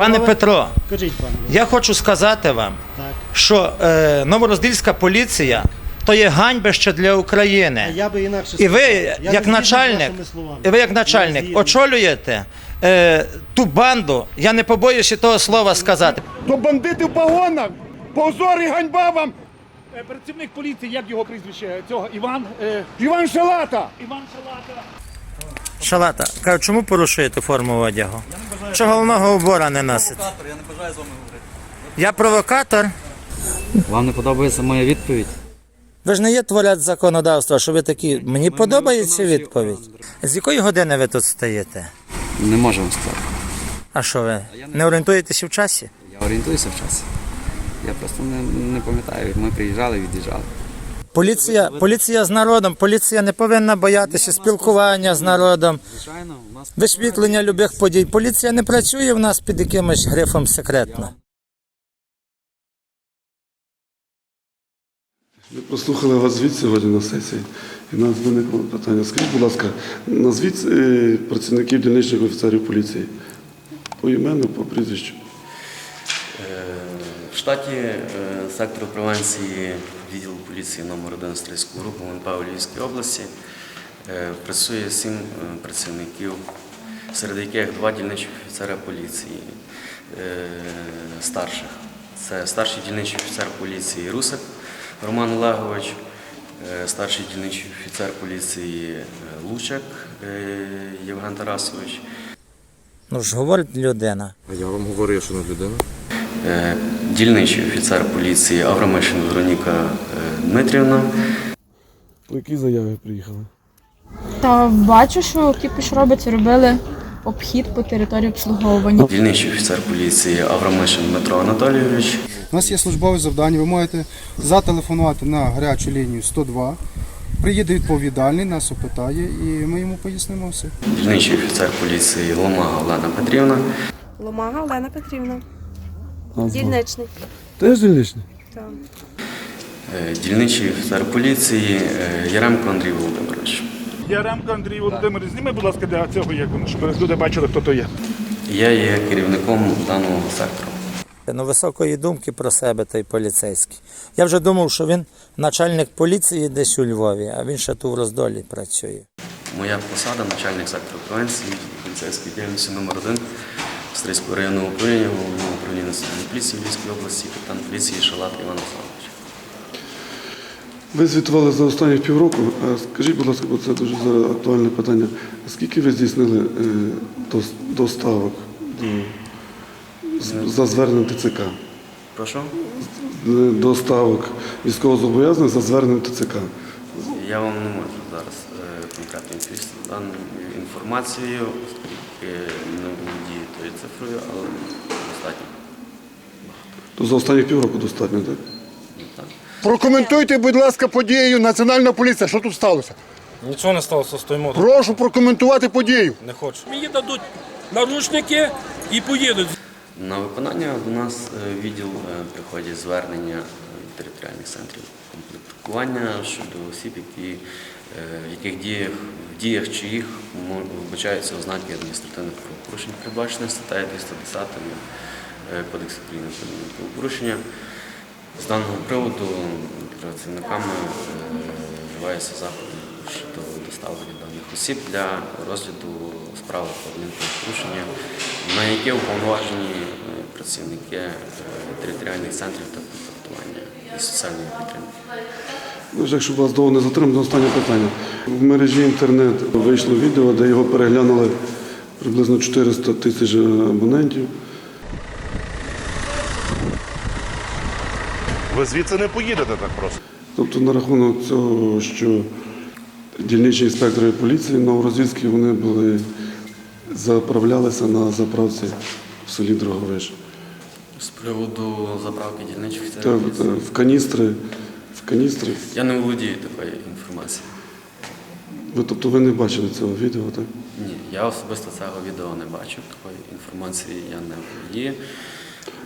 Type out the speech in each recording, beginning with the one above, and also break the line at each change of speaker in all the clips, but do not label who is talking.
Пане Петро,
Кажіть, пане.
я хочу сказати вам,
Так.
що е, Новороздільська поліція то є ганьбище для України.
я би інакше
І ви.
Я
як начальник, і ви як начальник очолюєте е, ту банду, я не побоюся того слова сказати.
То бандити в погонах! Позор і ганьба вам! Е, Працівник поліції, як його прізвище? Цього Іван. е, Іван Шалата! Іван Шалата.
Шалата, кажу, чому порушуєте форму одягу? Що головного убора не носите?
Я не бажаю з вами говорити.
Я провокатор.
Вам не подобається моя відповідь?
Ви ж не є творять законодавства, що ви такі. Мені подобається відповідь. З якої години ви тут стоїте?
Не можу вам сказати.
А що ви? Не орієнтуєтеся в часі?
Я орієнтуюся в часі. Я просто не, не пам'ятаю, ми приїжджали від'їжджали.
Поліція, поліція з народом, поліція не повинна боятися спілкування з народом,
Звичайно, у нас
висвітлення любих подій. Поліція не працює в нас під якимось грифом секретно.
Ми прослухали вас звіт сьогодні на сесії, і в нас виникло питання. Скажіть, будь ласка, назвіть е, працівників дільничних офіцерів поліції по імену, по прізвищу.
В штаті е, сектору превенції відділу поліції номер 1 стрільського групи МНП у Львівській області е, працює сім е, працівників, серед яких два дільничі офіцера поліції старших. Це старший дільничий офіцер поліції Русик Роман Олегович, старший дільничий офіцер поліції Лучак Євген Тарасович.
Ну ж говорить людина.
Я вам говорив, що не людина.
Е, дільничий офіцер поліції Аврамишин Вероніка е, Дмитрівна,
По якій заяві приїхали?
Та бачу, що кіпіш робиться, робили обхід по території обслуговування.
дільничий офіцер поліції Аврамишин Дмитро Анатолійович,
У нас є службове завдання. Ви можете зателефонувати на гарячу лінію 102. Приїде відповідальний, нас опитає, і ми йому пояснимо все.
дільничий офіцер поліції Ломага Олена Петрівна,
Ломага Олена Петрівна. Дільничний.
Теж дільничний?
Так.
е, дільничий офіцер поліції е, Яремко Андрій Володимирович.
Яремко Андрій Володимирович, зніми, будь ласка, для цього, воно, щоб люди бачили, хто то є.
Я є керівником даного сектору.
Ну, високої думки про себе той поліцейський. Я вже думав, що він начальник поліції десь у Львові, а він ще тут в роздолі працює.
Моя посада начальник сектору превенції поліцейської діяльності номер 1 Стрийського районного управління головного управління національної поліції Львівської області, капітан поліції Шалат Іван Олександрович.
Ви звітували за останні півроку. Скажіть, будь ласка, бо це дуже зараз актуальне питання. Скільки ви здійснили е, доставок за зверненням ТЦК?
Прошу.
Доставок військовозобов'язаних за зверненням ТЦК.
Я вам не можу зараз е, конкретно відповісти даною інформацією, оскільки не володію тою цифрою, але достатньо.
То за останні півроку достатньо, так?
Ну, так.
Прокоментуйте, будь ласка, подію Національна поліція. Що тут сталося?
Нічого не сталося, стоїмо. тут.
Прошу прокоментувати подію.
Не хочу.
Мені дадуть наручники і поїдуть.
На виконання до нас е, відділ е, приходять звернення е, від територіальних центрів комплектування щодо осіб, які, е, в яких діях, в діях чиїх вбачаються ознаки адміністративних правопорушень, передбачених статтею 210 е, Кодексу України про адмінправопорушення. З даного приводу працівниками е, вживаються заходи щодо доставлення даних осіб для розгляду справи про адмінправопорушення, на яке уповноважені е, працівники е, територіальних центрів та комплектування і соціальної підтримки.
Ну, вже якщо вас довго не затримати, останнє питання. В мережі інтернет вийшло відео, де його переглянули приблизно 400 тисяч абонентів.
Ви звідси не поїдете так просто.
Тобто на рахунок цього, що дільничні інспектори поліції новорозвідські вони були заправлялися на заправці в селі Дроговиш.
З приводу заправки дільничих офіцерів
Так, в каністри, каністри.
я не володію такою інформацією.
Ви, тобто ви не бачили цього відео, так?
Ні, я особисто цього відео не бачив, такої інформації я не володію.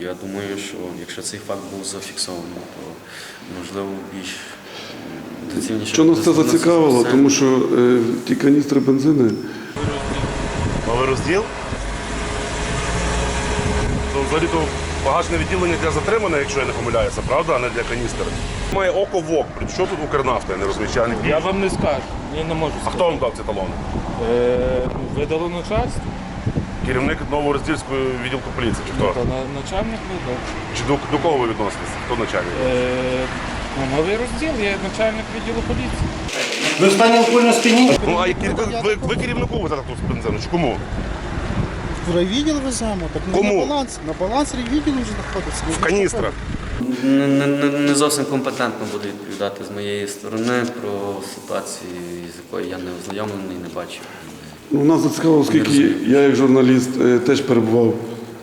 Я думаю, що якщо цей факт був зафіксований, то можливо більш доцільніше.
Що нас це зацікавило, тому що е, ті каністри бензини
Новий розділ?
Взагалі-то багажне відділення для затриманих, якщо я не помиляюся, правда, а не для каністр. Має око в ок. Що тут Укрнафта, я не розумію, я не
Я вам не скажу, я не можу
А хто вам дав ці талони?
Е, видало начальство,
Керівник Новороздільського відділку поліції, чи хто?
та на- начальник видав.
Чи до, до кого ви відноситесь? Хто начальник?
Е, ну, новий розділ, є начальник відділу поліції.
Ви в стані алкогольного сп'яніння?
Ну, а які- ви, ви, ви керівнику везете тут бензину, чи кому?
В райвідділ веземо, так не
Кому?
на баланс. На баланс райвідділу вже знаходиться.
В каністрах.
Не, не, не, не зовсім компетентно буду відповідати з моєї сторони про ситуацію, з якою я не ознайомлений, не бачив.
У нас зацікавило, оскільки я як журналіст е, теж перебував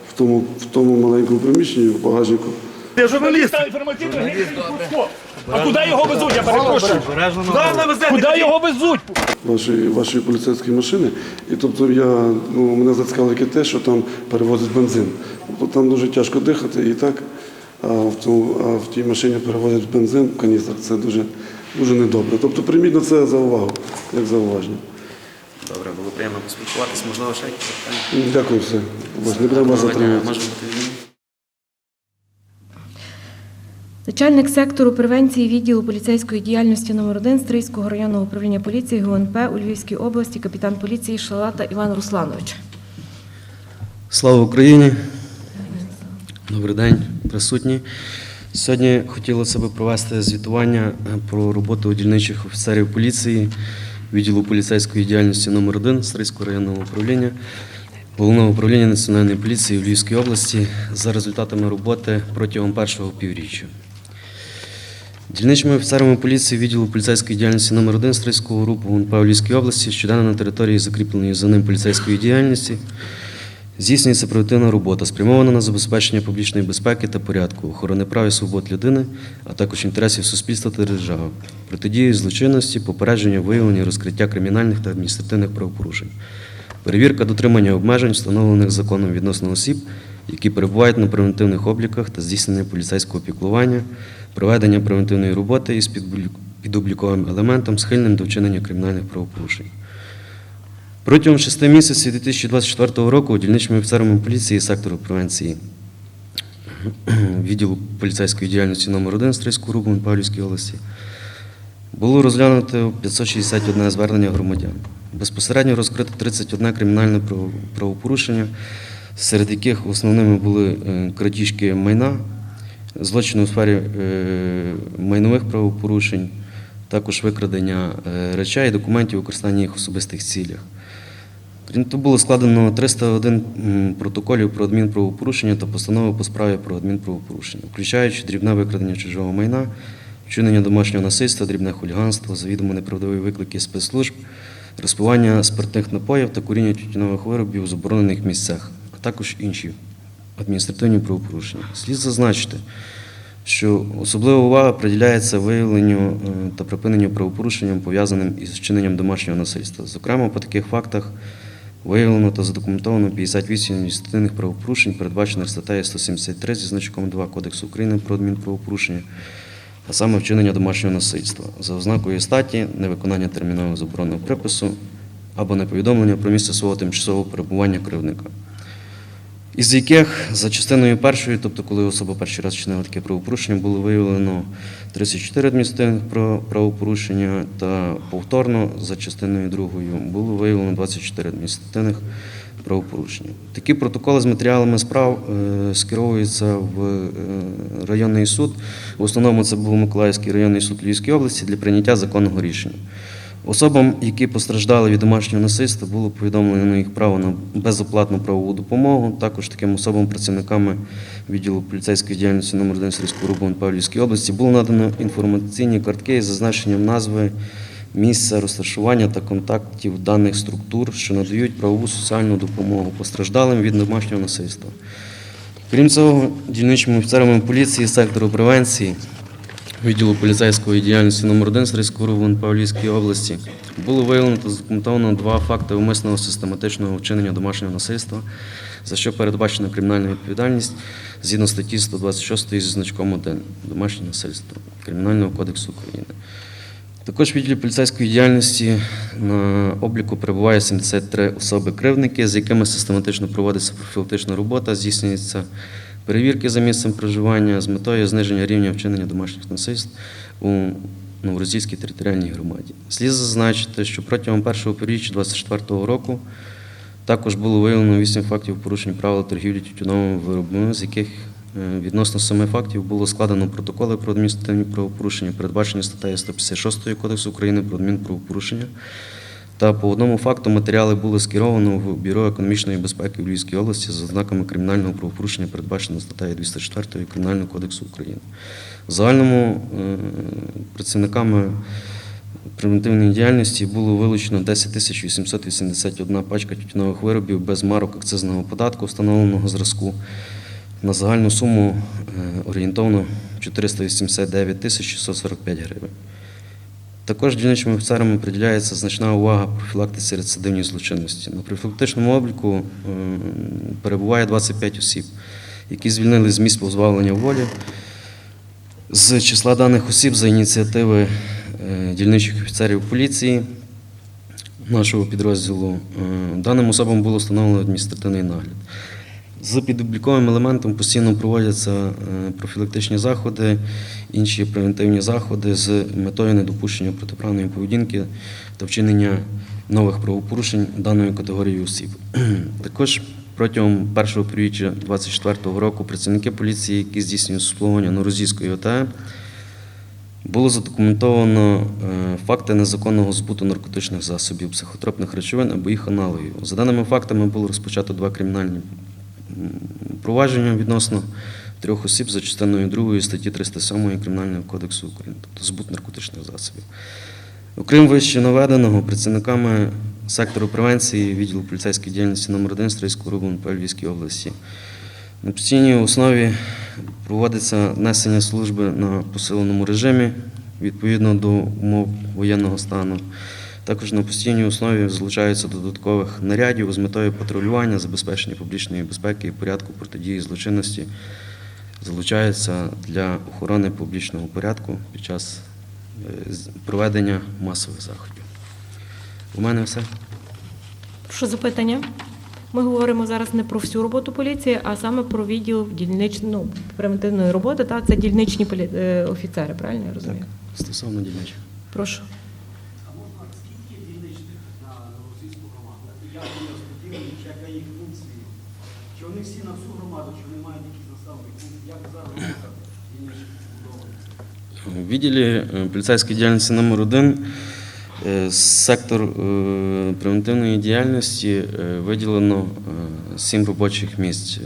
в тому, в тому маленькому приміщенні в багажнику.
Я журналіст. інформаційного А куди його везуть, я перепрошую? Куди його везуть?
вашої, вашої поліцейської машини. І тобто я, ну, мене зацікавило тільки те, що там перевозять бензин. Бо там дуже тяжко дихати і так, а в, тому, а в тій машині перевозять бензин в каністрах. Це дуже, дуже недобре. Тобто прийміть на це за увагу, як зауваження.
Добре, було приємно поспілкуватися. Можливо, ще якісь запитання?
Дякую все. Не будемо вас затримувати.
Може бути
Начальник сектору превенції відділу поліцейської діяльності номер 1 Стрийського районного управління поліції ГУНП у Львівській області, капітан поліції Шалата Іван Русланович.
Слава Україні! Добрий день, присутні. Сьогодні хотілося б провести звітування е, про роботу дільничих офіцерів поліції відділу поліцейської діяльності номер 1 Стрийського районного управління Головного управління Національної поліції в Львівській області за результатами роботи протягом першого півріччя. Дільничими офіцерами поліції відділу поліцейської діяльності номер 1 Стрийського групу ГУНП у Львівській області щоденно на території закріпленої за ним поліцейської діяльності Здійснюється проактивна робота, спрямована на забезпечення публічної безпеки та порядку, охорони прав і свобод людини, а також інтересів суспільства та держави, протидії злочинності, попередження, виявлення, розкриття кримінальних та адміністративних правопорушень, перевірка дотримання обмежень, встановлених законом відносно осіб, які перебувають на превентивних обліках та здійснення поліцейського піклування, проведення превентивної роботи із підобліковим елементом, схильним до вчинення кримінальних правопорушень. Протягом шести місяців 2024 року дільничними офіцерами поліції сектору превенції відділу поліцейської діяльності номер 1 Стрийського рубу Павлівської області було розглянуто 561 звернення громадян. Безпосередньо розкрито 31 кримінальне правопорушення, серед яких основними були е, крадіжки майна, злочини у сфері е, майнових правопорушень, також викрадення е, речей документів, використання їх в особистих цілях. Крім того, було складено 301 протоколів про адмінправопорушення та постанови по справі про адмінправопорушення, включаючи дрібне викрадення чужого майна, вчинення домашнього насильства, дрібне хуліганство, завідомо неправдиві виклики спецслужб, розпивання спиртних напоїв та куріння тютюнових виробів у заборонених місцях, а також інші адміністративні правопорушення. Слід зазначити, що особлива увага приділяється виявленню е, та припиненню правопорушенням, пов'язаним із вчиненням домашнього насильства. Зокрема, по таких фактах виявлено та задокументовано 58 адміністративних правопорушень, передбачених статтею 173 зі значком 2 Кодексу України про адмінправопорушення, а саме вчинення домашнього насильства за ознакою статі, невиконання термінового забороненого припису або неповідомлення про місце свого тимчасового перебування кривника із яких за частиною першої, тобто коли особа перший раз вчинила таке правопорушення, було виявлено 34 адміністративних прав- правопорушення та повторно за частиною другою було виявлено 24 адміністративних правопорушення. Такі протоколи з матеріалами справ е, скеровуються в е, районний суд. В основному це був Миколаївський районний суд Львівської області для прийняття законного рішення. Особам, які постраждали від домашнього насильства, було повідомлено їх право на безоплатну правову допомогу. Також таким особам, працівниками відділу поліцейської діяльності номер 1 Сільського рубу Павлівській області було надано інформаційні картки із зазначенням назви, місця розташування та контактів даних структур, що надають правову соціальну допомогу постраждалим від домашнього насильства. Крім цього, дільничими офіцерами поліції сектору превенції відділу поліцейської діяльності номер 1 Стрийського рубу Павлівської області було виявлено та задокументовано два факти умисного систематичного вчинення домашнього насильства, за що передбачена кримінальна відповідальність згідно статті 126 зі значком 1 домашнє насильство Кримінального кодексу України. Також в відділі поліцейської діяльності на обліку перебуває 73 особи-кривники, з якими систематично проводиться профілактична робота, здійснюються перевірки за місцем проживання з метою зниження рівня вчинення домашніх насильств у Новорозійській територіальній громаді. Слід зазначити, що протягом першого півріччя 2024 року також було виявлено 8 фактів порушень правил торгівлі тютюновими виробами, з яких е, відносно семи фактів було складено протоколи про адміністративні правопорушення, передбачені статтею 156 Кодексу України про адмінправопорушення. Та по одному факту матеріали були скеровано в Бюро економічної безпеки в Львівській області за ознаками кримінального правопорушення, передбаченого статтею 204 Кримінального кодексу України. В загальному е, працівниками превентивної діяльності було вилучено 10 тисяч 881 пачка тютюнових виробів без марок акцизного податку встановленого зразку на загальну суму е, орієнтовно 489 тисяч 645 гривень. Також дільничними офіцерами приділяється значна увага профілактиці рецидивній злочинності. На профілактичному обліку перебуває 25 осіб, які звільнили з місць позбавлення волі. З числа даних осіб за ініціативи е, дільничих офіцерів поліції нашого підрозділу е, даним особам було встановлено адміністративний нагляд. З підобліковим елементом постійно проводяться е, профілактичні заходи, інші превентивні заходи з метою недопущення протиправної поведінки та вчинення нових правопорушень даної категорії осіб. Також протягом першого півріччя 2024 року працівники поліції, які здійснюють обслуговування Норозійської ОТГ, було задокументовано е, факти незаконного збуту наркотичних засобів, психотропних речовин або їх аналогів. За даними фактами було розпочато два кримінальні м, провадження відносно трьох осіб за частиною 2 статті 307 Кримінального кодексу України, тобто збут наркотичних засобів. Окрім вище наведеного, працівниками сектору превенції відділу поліцейської діяльності номер 1 Стрийського рубу по Львівській області на постійній основі проводиться несення служби на посиленому режимі відповідно до умов воєнного стану. Також на постійній основі залучаються додаткових нарядів з метою патрулювання, забезпечення публічної безпеки і порядку протидії злочинності. Залучаються для охорони публічного порядку під час е, проведення масових заходів. У мене все.
Прошу запитання. Ми говоримо зараз не про всю роботу поліції, а саме про відділ дільнич... ну, превентивної роботи. Та це дільничні полі... е, офіцери, правильно я розумію?
Стосовно дільничих.
Прошу.
Чи вони всі на всю громаду, чи вони мають якісь наставники? Як зараз робота дільничних
У відділі е, поліцейської діяльності номер 1 сектор е, превентивної діяльності е, виділено е, сім робочих місць. Е,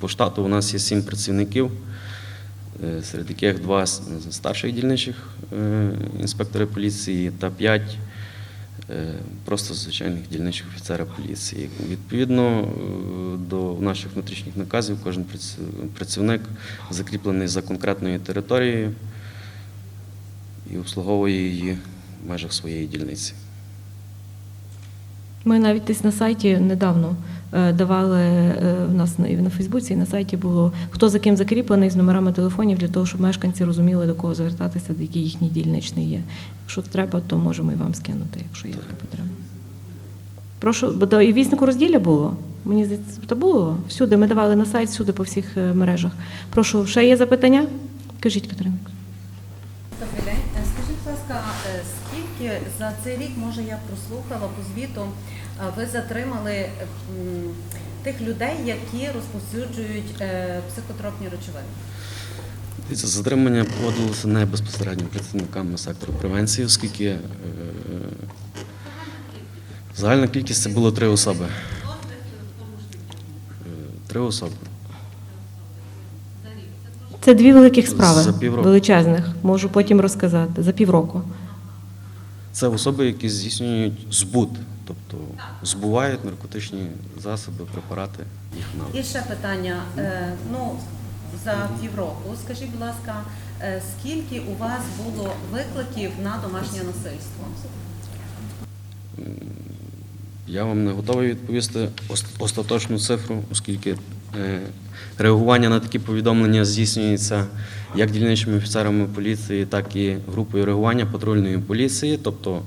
По штату у нас є сім працівників, е, серед яких два с- старших дільничих е, інспектори поліції та п'ять е, просто звичайних дільничих офіцера поліції. Відповідно е, до наших внутрішніх наказів, кожен працівник закріплений за конкретною територією і обслуговує її в межах своєї дільниці.
Ми навіть десь на сайті недавно е, давали е, в нас на, і на Фейсбуці, і на сайті було хто за ким закріплений з номерами телефонів для того, щоб мешканці розуміли, до кого звертатися, який їхній дільничний є. Якщо треба, то можемо і вам скинути, якщо є така потреба. Прошу, бо до і віснику розділля було. Мені здається, то було всюди. Ми давали на сайт, всюди по всіх е, мережах. Прошу, ще є запитання? Кажіть, Катерина.
Добрий день. Е, Скажіть, будь ласка, е, скільки за цей рік, може, я прослухала по звіту, ви затримали тих людей, які розповсюджують е, психотропні речовини?
Затримання проводилося не безпосередньо працівниками сектору превенції, оскільки загальна кількість це було три особи. Три особи.
Це дві великих справи,
За півроку.
величезних. Можу потім розказати. За півроку.
Це особи, які здійснюють збут, тобто збувають наркотичні засоби, препарати, їх на
І ще питання. Е, Ну, за півроку, скажіть, будь ласка, е, скільки у вас було викликів на домашнє насильство?
Я вам не готовий відповісти ост- остаточну цифру, оскільки Реагування на такі повідомлення здійснюється як дільничними офіцерами поліції, так і групою реагування патрульної поліції. Тобто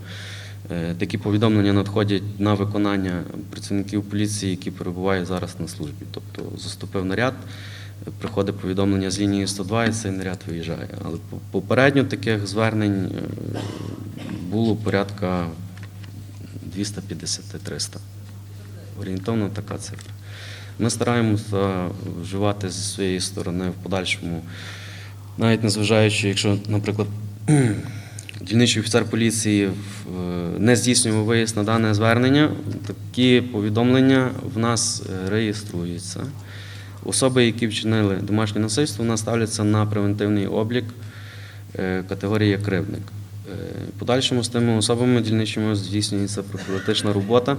е, такі повідомлення надходять на виконання працівників поліції, які перебувають зараз на службі. Тобто заступив наряд, е, приходить повідомлення з лінії 102 і цей наряд виїжджає. Але попередньо таких звернень е, було порядка 250-300. Орієнтовно така цифра. Ми стараємося вживати зі своєї сторони в подальшому, навіть незважаючи, якщо, наприклад, дільничий офіцер поліції не здійснював виїзд на дане звернення, такі повідомлення в нас е, реєструються. Особи, які вчинили домашнє насильство, у нас ставляться на превентивний облік е, категорії кривдник. Е, В подальшому з тими особами дільничими здійснюється профілактична робота.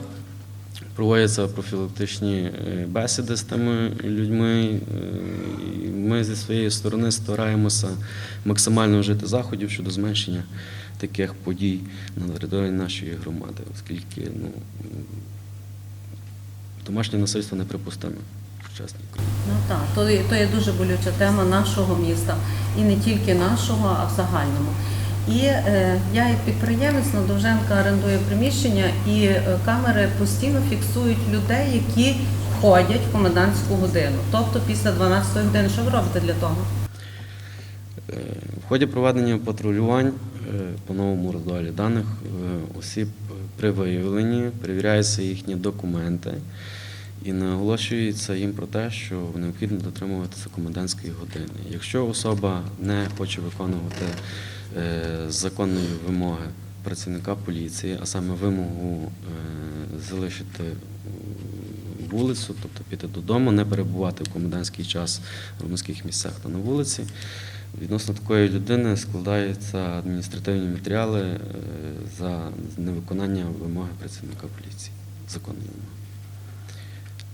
Проводяться профілактичні е, бесіди з тими людьми. е, Ми зі своєї сторони стараємося максимально вжити заходів щодо зменшення таких подій на території нашої громади, оскільки ну, домашнє насильство неприпустиме.
Ну так, то, то є дуже болюча тема нашого міста. І не тільки нашого, а в загальному. І е, я як підприємець на Довженка орендує приміщення, і е, камери постійно фіксують людей, які ходять в комендантську годину. Тобто після 12 години. Що ви робите для того?
Е, В ході проведення патрулювань по новому роздолі даних осіб при виявленні перевіряються їхні документи і наголошується їм про те, що необхідно дотримуватися комендантської години. Якщо особа не хоче виконувати законної вимоги працівника поліції, а саме вимогу е, залишити е, вулицю, тобто піти додому, не перебувати в комендантський час в громадських місцях та на вулиці. Відносно такої людини складаються адміністративні матеріали е, за невиконання вимоги працівника поліції, законної вимоги.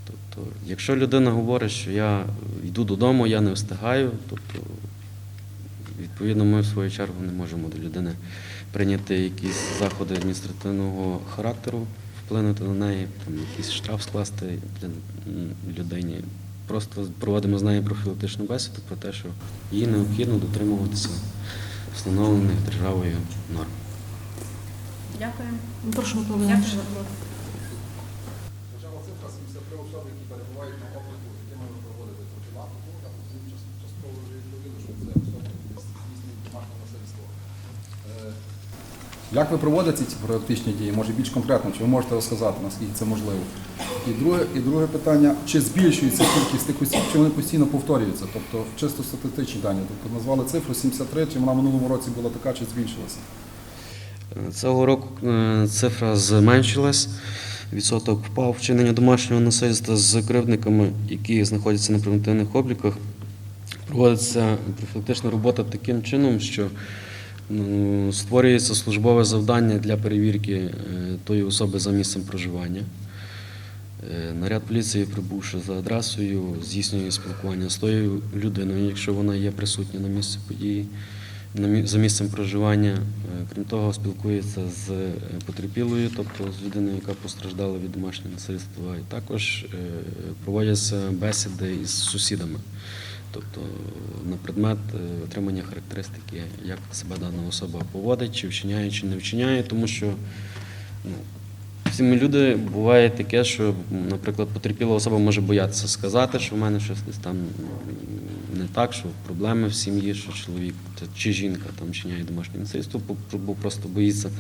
Тобто, якщо людина говорить, що я йду додому, я не встигаю, тобто, відповідно, ми в свою чергу не можемо до людини прийняти якісь заходи адміністративного характеру, вплинути на неї, там, якийсь штраф скласти для людині. Просто проводимо з нею профілактичну бесіду про те, що їй необхідно дотримуватися встановлених державою норм.
Дякую.
Прошу,
Дякую
Леонідович.
за роботу.
Держава цифра 73 особи, які перебувають на обліку, з якими ви проводите профілактику, а потім час- частково вже відповіли, що це особи, які здійснюють домашнє насильство. Е, Як ви проводите ці профілактичні дії? Може більш конкретно, чи ви можете розказати, наскільки це можливо? І друге, і друге питання, чи збільшується кількість тих осіб, чи вони постійно повторюються? Тобто чисто статистичні дані. Тобто назвали цифру 73, чи вона в минулому році була така, чи збільшилася?
Цього року е, цифра зменшилась. Відсоток впав вчинення домашнього насильства з кривдниками, які знаходяться на превентивних обліках. Проводиться профілактична робота таким чином, що створюється службове завдання для перевірки е, тої особи за місцем проживання. Е, Наряд поліції, прибувши за адресою, здійснює спілкування з тою людиною, якщо вона є присутня на місці події, за місцем проживання. Е, Крім того, спілкується з потерпілою, тобто з людиною, яка постраждала від домашнього насильства. І також проводяться бесіди із сусідами, тобто на предмет е, отримання характеристики, як себе дана особа поводить, чи вчиняє, чи не вчиняє, тому що ну, всі ми люди буває таке, що, наприклад, потерпіла особа може боятися сказати, що в мене щось там не так, що проблеми в сім'ї, що чоловік чи жінка там чиняє домашнє насильство, бо просто боїться.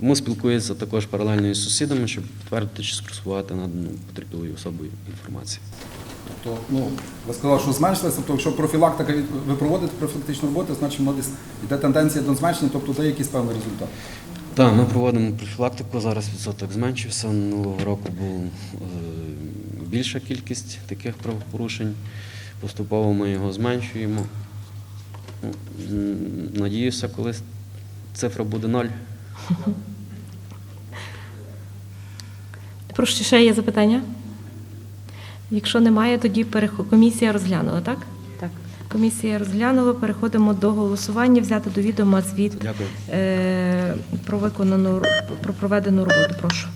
Тому спілкується також паралельно із сусідами, щоб підтвердити чи спростувати надану потерпілою особою інформацію.
Тобто, ну, ви сказали, що зменшилося, тобто якщо профілактика, ви проводите профілактичну роботу, значить воно десь йде тенденція до зменшення, тобто дає якийсь певний результат.
Так, ми проводимо профілактику. Зараз відсоток зменшився. Минулого року була е, більша кількість таких правопорушень. Поступово ми його зменшуємо. Надіюся, колись цифра буде ноль.
Прошу, ще є запитання? Якщо немає, тоді переход... комісія розглянула, так? Так. Комісія розглянула, переходимо до голосування, взяти до відома звіт
Дякую.
е, про виконану про проведену роботу. Прошу.